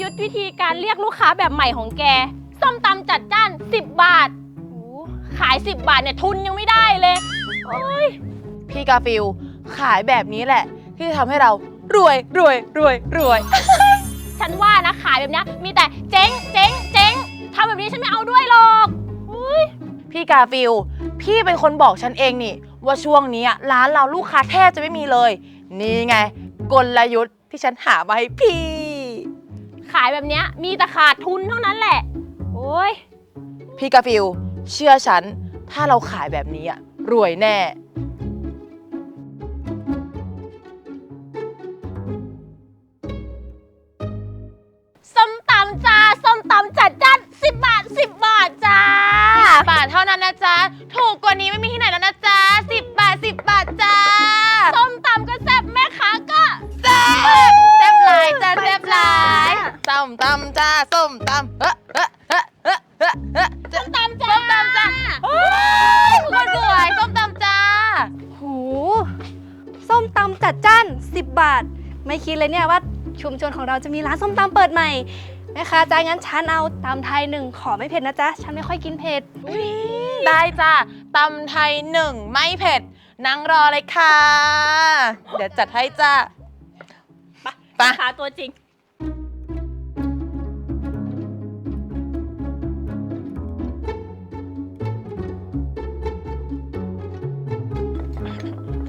ยุทธ์วิธีการเรียกลูกค้าแบบใหม่ของแก ส้มตำจัดจ้าน 10 บาทโอ้ขาย 10 บาทเนี่ยทุนยังไม่ได้เลย โอ้ย พี่กาฟิลขายแบบนี้แหละ ที่จะทำให้เรารวยรวยรวยรวย ฉันว่านะขายแบบเนี้ยมีแต่เจ๊งเจ๊งเจ๊งทำแบบนี้ฉันไม่เอาด้วยหรอกอุ๊ยพี่กาฟิลพี่เป็นคนบอกฉันเองนี่ ว่าช่วงนี้อะร้านเราลูกค้าแทบจะไม่มีเลย นี่ไง กลยุทธ์ที่ฉันหามาให้พี่ ขายแบบเนี้ยมีแต่ขาดทุนเท่านั้นแหละ โอ้ย พี่กาฟิลเชื่อฉัน ถ้าเราขายแบบนี้อะรวยแน่ คิดเลยเนี่ยว่าชุมชนของเราจะมีร้านส้มตำเปิดใหม่แม่ค้าจ้างั้นฉันเอาตำไทยหนึ่งขอไม่เผ็ดนะจ๊ะ ฉันไม่ค่อยกินเผ็ด ได้จ้าตำไทยหนึ่งไม่เผ็ดนั่งรอเลยค่ะ เดี๋ยวจัดให้จ้าไปแม่ค้าตัวจริง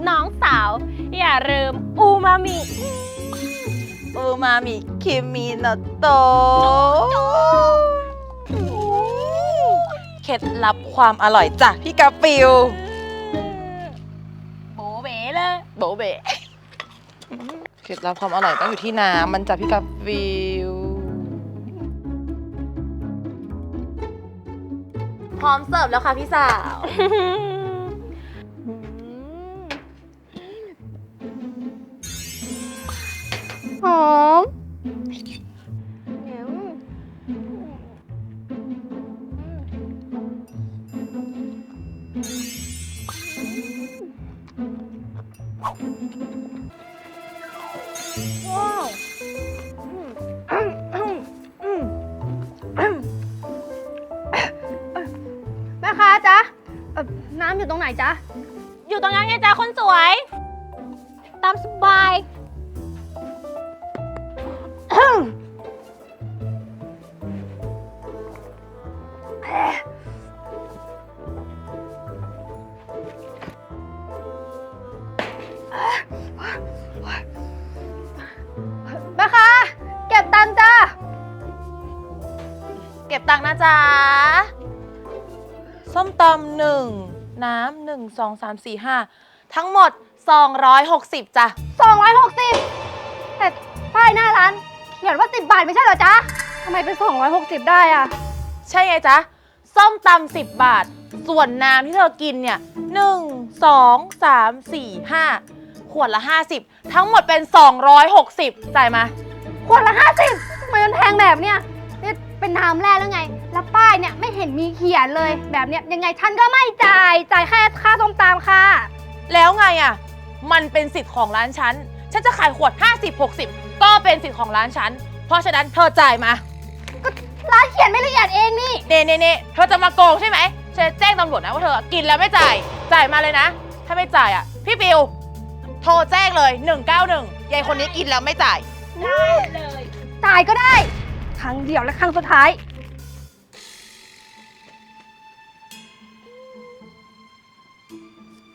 น้องสาว อย่าลืมอูมามิ อูมามิคิมิโนโตะเคล็ดลับความอร่อยจ้ะพี่กาฟิลโบเบ๋เลยโบเบะเคล็ดลับความอร่อยต้องอยู่ที่น้ำมันจะพี่กาฟิลพร้อมเสิร์ฟแล้วค่ะพี่สาว จ๊ะ อยู่ตรงนั้นไงจ้าคนสวย ตามสบาย แม่ค้าเก็บตังค์จ้า เก็บตังค์นะจ๊ะ น้ำหนึ่งสองสามสี่ห้าทั้งหมด 260จ้ะ260 แต่ป้ายหน้าร้าน เขียนว่า 10 บาทไม่ใช่เหรอจ๊ะทำไมเป็น 260 ได้อะใช่ไงจ๊ะส้มตำ10บาท ส่วนน้ำที่เธอกินเนี่ย1 2 3 4 5ขวดละ 50 ทั้งหมดเป็น 260จ่ายมา ขวดละ 50ทำไมมันแพงแบบเนี้ยนี่เป็นน้ำแร่แล้วไง แล้วป้ายเนี่ยไม่เห็นมีเขียนเลย แบบเนี้ยยังไงฉันก็ไม่จ่าย จ่ายแค่ค่าส้มตำค่ะ แล้วไงอะ มันเป็นสิทธิ์ของร้านฉัน ฉันจะขายขวด 50 60 ก็เป็นสิทธิ์ของร้านฉัน เพราะฉะนั้นเธอจ่ายมาร้านเขียนไม่ละเอียดเองนี่ เน่เน่เน่เธอจะมาโกงใช่ไหมฉันจะแจ้งตำรวจนะว่าเธอกินแล้วไม่จ่าย จ่ายมาเลยนะ ถ้าไม่จ่ายอะ พี่ฟิว โทรแจ้งเลย 191ยายคนนี้กินแล้วไม่จ่าย ได้เลย จ่ายก็ได้ ครั้งเดียวและครั้งสุดท้าย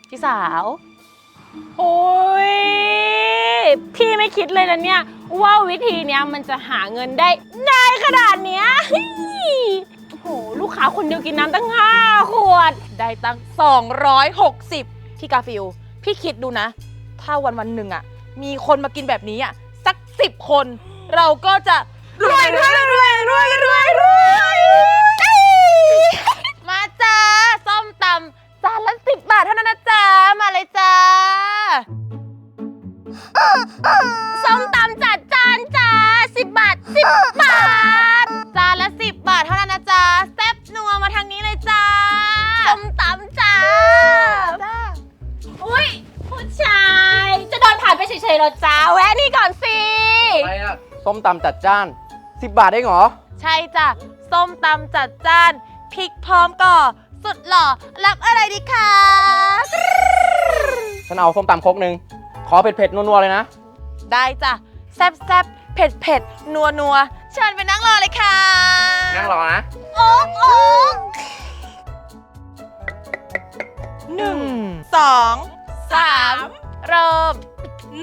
พี่สาว โอ้ย พี่ไม่คิดเลยนะเนี่ย ว่าวิธีเนี้ยมันจะหาเงินได้ง่ายขนาดเนี้ยโอ้โห ลูกค้าคนเดียวกินน้ำตั้งห้าขวด ได้ตั้ง 260 พี่กาฟิล พี่คิดดูนะ ถ้าวันวันหนึ่งอะมีคนมากินแบบนี้อะสักสิบคน เราก็จะรวยรวยรวยรวยรวยรวย ตำจัดจ้านสิบบาทได้เหรอ ใช่จ้ะ ส้มตำจัดจ้านพริกพร้อมก่อ สุดหล่อ รับอะไรดีคะฉันเอาส้มตำครกหนึ่งขอเผ็ดๆนัวๆเลยนะ ได้จ้ะ แซบแซบเผ็ดเผ็ดนัวนัวเชิญไปนั่งรอเลยค่ะนั่งรอนะ โอ๊กโอ๊กหนึ่งสองสามเริ่ม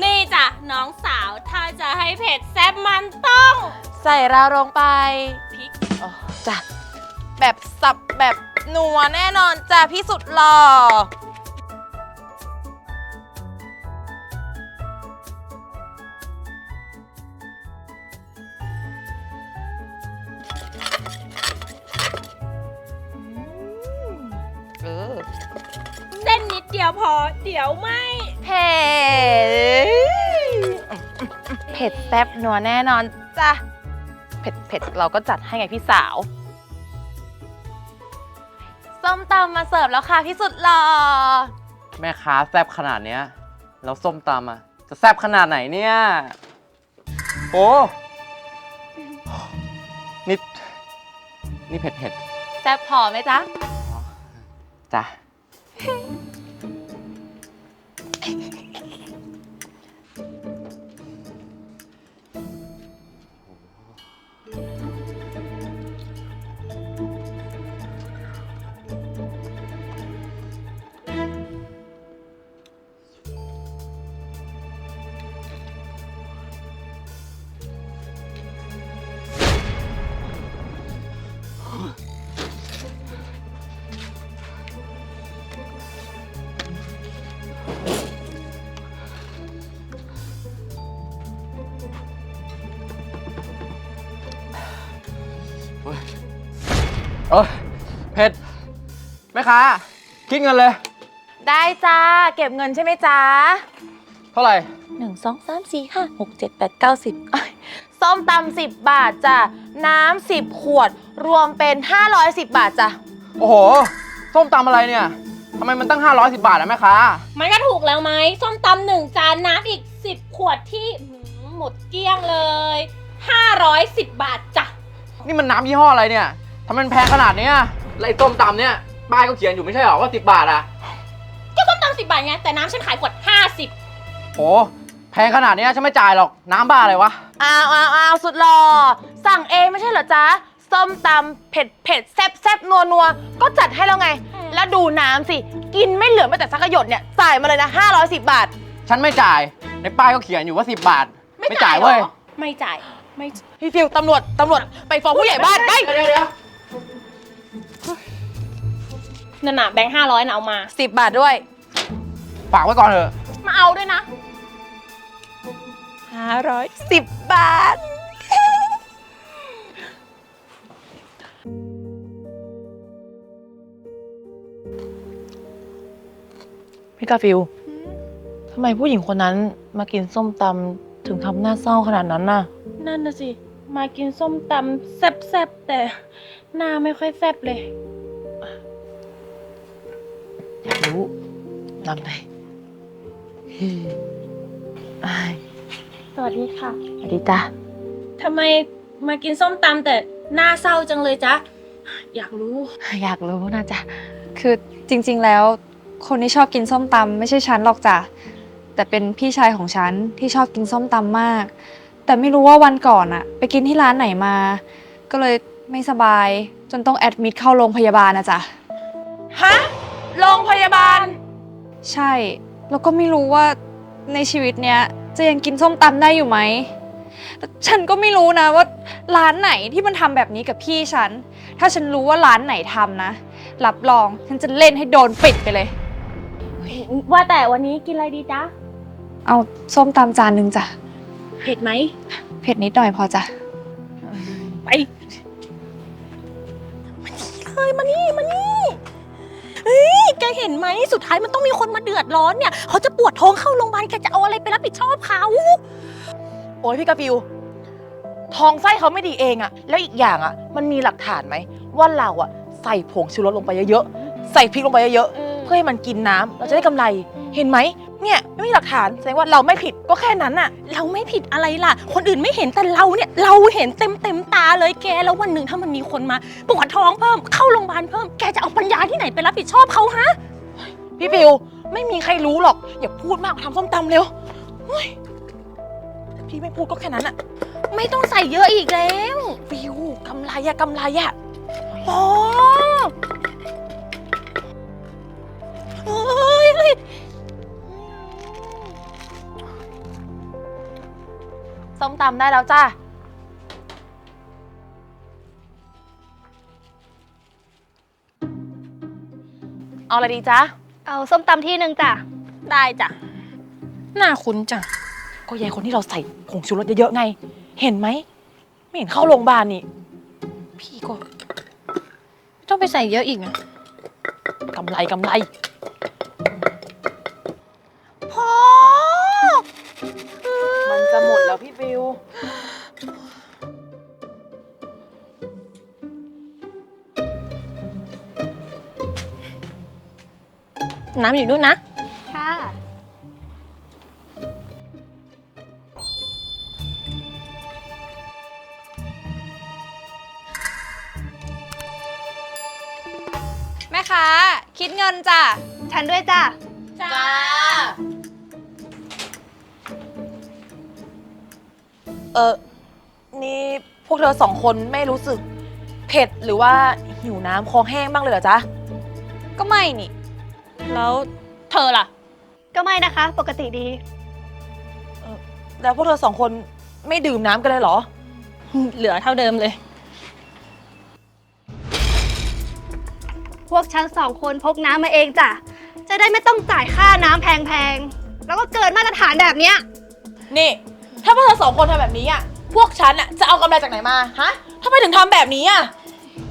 นี่จ้ะน้องสาวถ้าจะให้ เผ็ดแซ่บมันต้อง ใส่เราลงไปพริกอ๋อจ้ะแบบสับแบบนัวแน่นอนจ้ะพี่สุดหล่อเออ เส้นนิดเดียวพอ เดี๋ยวไม่ ผ็ดแซ่บนัวแน่นอนจ้ะเผ็ดเผ็ดเราก็จัดให้ไงพี่สาว ส้มตำมาเสิร์ฟแล้วค่ะพี่สุดหล่อแม่ค้าแซ่บขนาดเนี้ยแล้วส้มตำอะจะแซ่บขนาดไหนเนี่ยโอ้นี่นี่เผ็ดเผ็ดแซ่บพอไหมจ๊ะๆจ้ะ เออเผ็ดแม่ค้าคิดเงินเลย ได้จ้า เก็บเงินใช่ไหมจ๊ะเท่าไหร่หนึ่งสองสามสี่ห้าหกเจ็ดแปดเก้าสิบส้มตำสิบบาทจ้ะน้ำสิบขวด รวมเป็นห้าร้อยสิบบาทจ้ะโอ้โหส้มตำอะไรเนี่ยทำไมมันตั้ง 510 บาทอะแม่ค้ามันก็ถูกแล้วไหมส้มตำหนึ่งจานน้ำอีก 10 ขวดที่หืมหมดเกลี้ยงเลย 510 บาทจ้ะ นี่มันน้ำยี่ห้ออะไรเนี่ย ทำไมมันแพงขนาดเนี้ยแล้วไอ้ส้มตำเนี่ยป้ายก็เขียนอยู่ไม่ใช่หรอว่า10บาทอะก็ส้มตำ10บาทไงแต่น้ำฉันขายขวด50โหแพงขนาดเนี้ยฉันไม่จ่ายหรอกน้ำบ้าอะไรวะ อ้าวอ้าวอ้าวสุดหล่อสั่งเองไม่ใช่เหรอจ๊ะส้มตำเผ็ดเผ็ดแซ่บแซ่บนัวนัวก็จัดให้แล้วไงอืมแล้วดูน้ำสิ กินไม่เหลือแม้แต่สักหยดเนี่ยจ่ายมาเลยนะ 510 บาท ฉันไม่จ่ายในป้ายก็เขียนอยู่ว่า10บาทไม่จ่ายหรอเว้ย ไม่จ่าย ไม่พี่ฟิวตำรวจตำรวจไปฟ้องผู้ใหญ่บ้านไป เดี๋ยวเดี๋ยว นั่นน่ะแบงค์ห้าร้อยนะเอามา10บาทด้วย ฝากไว้ก่อนเถอะ มาเอาด้วยนะ510บาท พี่กาฟิวทำไมผู้หญิงคนนั้นมากินส้มตำถึงทำหน้าเศร้าขนาดนั้นน่ะ นั่นน่ะสิ มากินส้มตำแซ่บๆแต่หน้าไม่ค่อยแซ่บเลย อยากรู้นำเลยอ้ายสวัสดีค่ะ สวัสดีจ้ะทำไมมากินส้มตำแต่หน้าเศร้าจังเลยจ๊ะ อยากรู้ อยากรู้นะจ๊ะ คือจริง ๆ แล้ว คนที่ชอบกินส้มตำไม่ใช่ฉันหรอกจ้ะ แต่เป็นพี่ชายของฉันที่ชอบกินส้มตำมาก แต่ไม่รู้ว่าวันก่อนอะไปกินที่ร้านไหนมา ก็เลยไม่สบายจนต้องแอดมิดเข้าโรงพยาบาลนะจ๊ะ ฮะ โรงพยาบาล ใช่ แล้วก็ไม่รู้ว่าในชีวิตเนี้ยจะยังกินส้มตำได้อยู่ไหมแต่ฉันก็ไม่รู้นะว่าร้านไหนที่มันทำแบบนี้กับพี่ฉัน ถ้าฉันรู้ว่าร้านไหนทำนะ รับรองฉันจะเล่นให้โดนปิดไปเลย ว่าแต่วันนี้กินอะไรดีจ๊ะ เอาส้มตำจานหนึ่งจ้ะ เผ็ดไหม เผ็ดนิดหน่อยพอจ้ะ ไป มานี่เลยมานี่มานี่เฮ้ยแกเห็นไหมสุดท้ายมันต้องมีคนมาเดือดร้อนเนี่ยเขาจะปวดท้องเข้าโรงพยาบาลแกจะเอาอะไรไปรับผิดชอบเขาโอ้ยพี่กาฟิวท้องไส้เขาไม่ดีเองอะแล้วอีกอย่างอะมันมีหลักฐานไหมว่าเราอะใส่ผงชูรสลงไปเยอะๆใส่พริกลงไปเยอะๆเพื่อให้มันกินน้ำเราจะได้กำไรเห็นไหมเนี่ยไม่ไม่มีหลักฐานแสดงว่าเราไม่ผิดก็แค่นั้นน่ะ เราไม่ผิดอะไรล่ะ คนอื่นไม่เห็นแต่เราเนี่ย เราเห็นเต็มเต็มๆตาเลยแก แล้ววันหนึ่งถ้ามันมีคนมาปวดท้องเพิ่ม เข้าโรงพยาบาลเพิ่ม แกจะเอาปัญญาที่ไหนไปรับผิดชอบเขาฮะ พี่ฟิวไม่มีใครรู้หรอก อย่าพูดมากทำส้มตำเร็วเฮ้ยพี่ไม่พูดก็แค่นั้นอะไม่ต้องใส่เยอะอีกแล้วฟิวกำไรอะกำไรอะอ๋อเฮ้ ส้มตำได้แล้วจ้าเอาอะไรดีจ๊ะ เอาส้มตำที่หนึ่งจ้ะ ได้จ้ะ หน้าคุ้นจังก็ยายคนที่เราใส่ผงชูรสเยอะๆไง เห็นไหม ไม่เห็นเข้าโรงพยาบาลนี่ พี่ก็ไม่ต้องไปใส่เยอะอีกนะกำไรกำไร น้ำอยู่นู่นนะ ค่ะ แม่ค้าคิดเงินจ้ะ ฉันด้วยจ้ะ เออนี่พวกเธอสองคนไม่รู้สึกเผ็ดหรือว่าหิวน้ำคอแห้งบ้างเลยเหรอจ๊ะ ก็ไม่นี่ แล้วเธอล่ะ ก็ไม่นะคะ ปกติดี แล้วพวกเธอสองคนไม่ดื่มน้ำกันเลยเหรอ เหลือเท่าเดิมเลย พวกฉันสองคนพกน้ำมาเองจ้ะ จะได้ไม่ต้องจ่ายค่าน้ำแพงๆ แล้วก็เกินมาตรฐานแบบเนี้ย นี่ ถ้าพวกเธอสองคนทำแบบนี้อะ พวกฉันอะจะเอากำไรจากไหนมา ฮะทำไมถึงทำแบบนี้อะ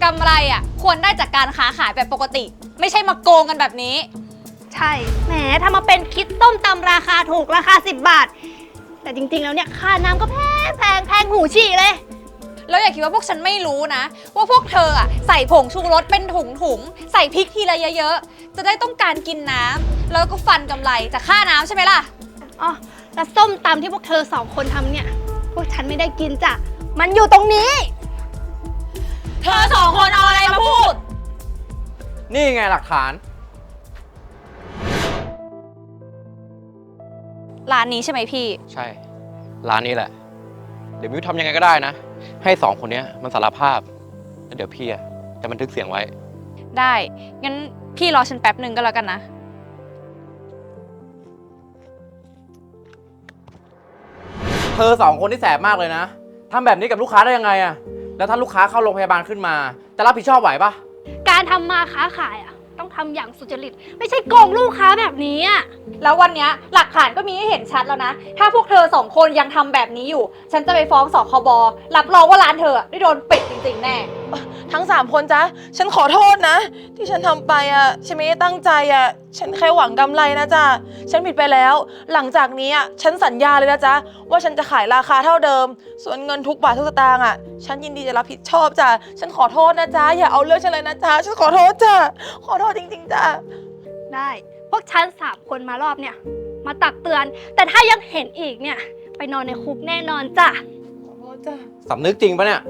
กำไรอะ ควรได้จากการค้าขายแบบปกติ ไม่ใช่มาโกงกันแบบนี้ ใช่ แหมถ้ามาเป็นคิดต้มตำราคาถูกราคา 10 บาท แต่จริงๆ แล้วเนี่ย ค่าน้ำก็แพงแพงแพงหูฉี่เลย แล้วอย่าคิดว่าพวกฉันไม่รู้นะ ว่าพวกเธออะใส่ผงชูรสเป็นถุงถุงๆใส่พริกทีละเยอะๆ จะได้ต้องการกินน้ำแล้วก็ฟันกำไรจากค่าน้ำใช่ไหมล่ะ อ๋อ แล้วส้มตำที่พวกเธอสองคนทำเนี่ย พวกฉันไม่ได้กินจ้ะ มันอยู่ตรงนี้ เธอสองคนเอาอะไรมาพูด นี่ไงหลักฐาน ร้านนี้ใช่ไหมพี่ ใช่ ร้านนี้แหละ เดี๋ยวมิวทำยังไงก็ได้นะ ให้สองคนเนี้ยมันสารภาพ แล้วเดี๋ยวพี่อะจะบันทึกเสียงไว้ ได้ งั้นพี่รอฉันแป๊บหนึ่งก็แล้วกันนะ เธอสองคนที่แสบมากเลยนะทำแบบนี้กับลูกค้าได้ยังไงอะแล้วถ้าลูกค้าเข้าโรงพยาบาลขึ้นมา จะรับผิดชอบไหวปะการทำมาค้าขายอะ ต้องทำอย่างสุจริต ไม่ใช่โกงลูกค้าแบบนี้อะแล้ววันเนี้ยหลักฐานก็มีให้เห็นชัดแล้วนะ ถ้าพวกเธอสองคนยังทำแบบนี้อยู่ ฉันจะไปฟ้องสคบรับรองว่าร้านเธออะได้โดนปิดจริงๆแน่ ทั้งสามคนจ๊ะฉันขอโทษนะ ที่ฉันทำไปอะ ฉันไม่ได้ตั้งใจอะ ฉันแค่หวังกำไรนะจ๊ะ ฉันผิดไปแล้ว หลังจากนี้อะฉันสัญญาเลยนะจ๊ะ ว่าฉันจะขายราคาเท่าเดิม ส่วนเงินทุกบาททุกสตางค์อะ ฉันยินดีจะรับผิดชอบจ้ะ ฉันขอโทษนะจ๊ะ อย่าเอาเรื่องฉันเลยนะจ๊ะ ฉันขอโทษจ้ะ ขอโทษจริง ๆจ้ะ ได้ พวกฉันสามคนมารอบเนี่ย มาตักเตือน แต่ถ้ายังเห็นอีกเนี่ย ไปนอนในคุกแน่นอนจ้ะ ขอโทษจ้ะสำนึกจริงปะเนี่ย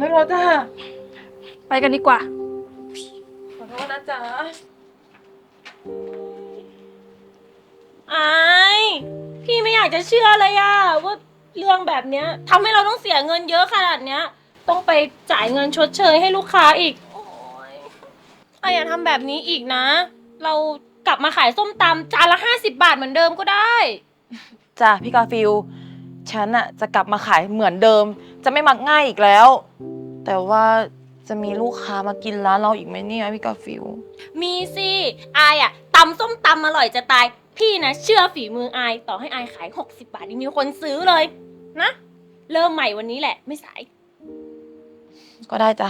ขอโทษจ้ะ ไปกันดีกว่า ขอโทษนะจ๊ะ ไอ้พี่ไม่อยากจะเชื่อเลยอะว่าเรื่องแบบเนี้ยทำให้เราต้องเสียเงินเยอะขนาดเนี้ย ต้องไปจ่ายเงินชดเชยให้ลูกค้าอีกโอ้ยไอ้อย่าทำแบบนี้อีกนะ เรากลับมาขายส้มตำจานละ50บาทเหมือนเดิมก็ได้ จ้ะพี่กาฟิลฉันอะจะกลับมาขายเหมือนเดิม จะไม่มักง่ายอีกแล้ว แต่ว่าจะมีลูกค้ามากินร้านเราอีกไหมเนี่ยพี่กาฟิลมีสิอายอะตำส้มตำอร่อยจะตาย พี่นะเชื่อฝีมืออายต่อให้อายขาย 60 บาทยังมีคนซื้อเลยนะ เริ่มใหม่วันนี้แหละไม่สาย ก็ได้จ้ะ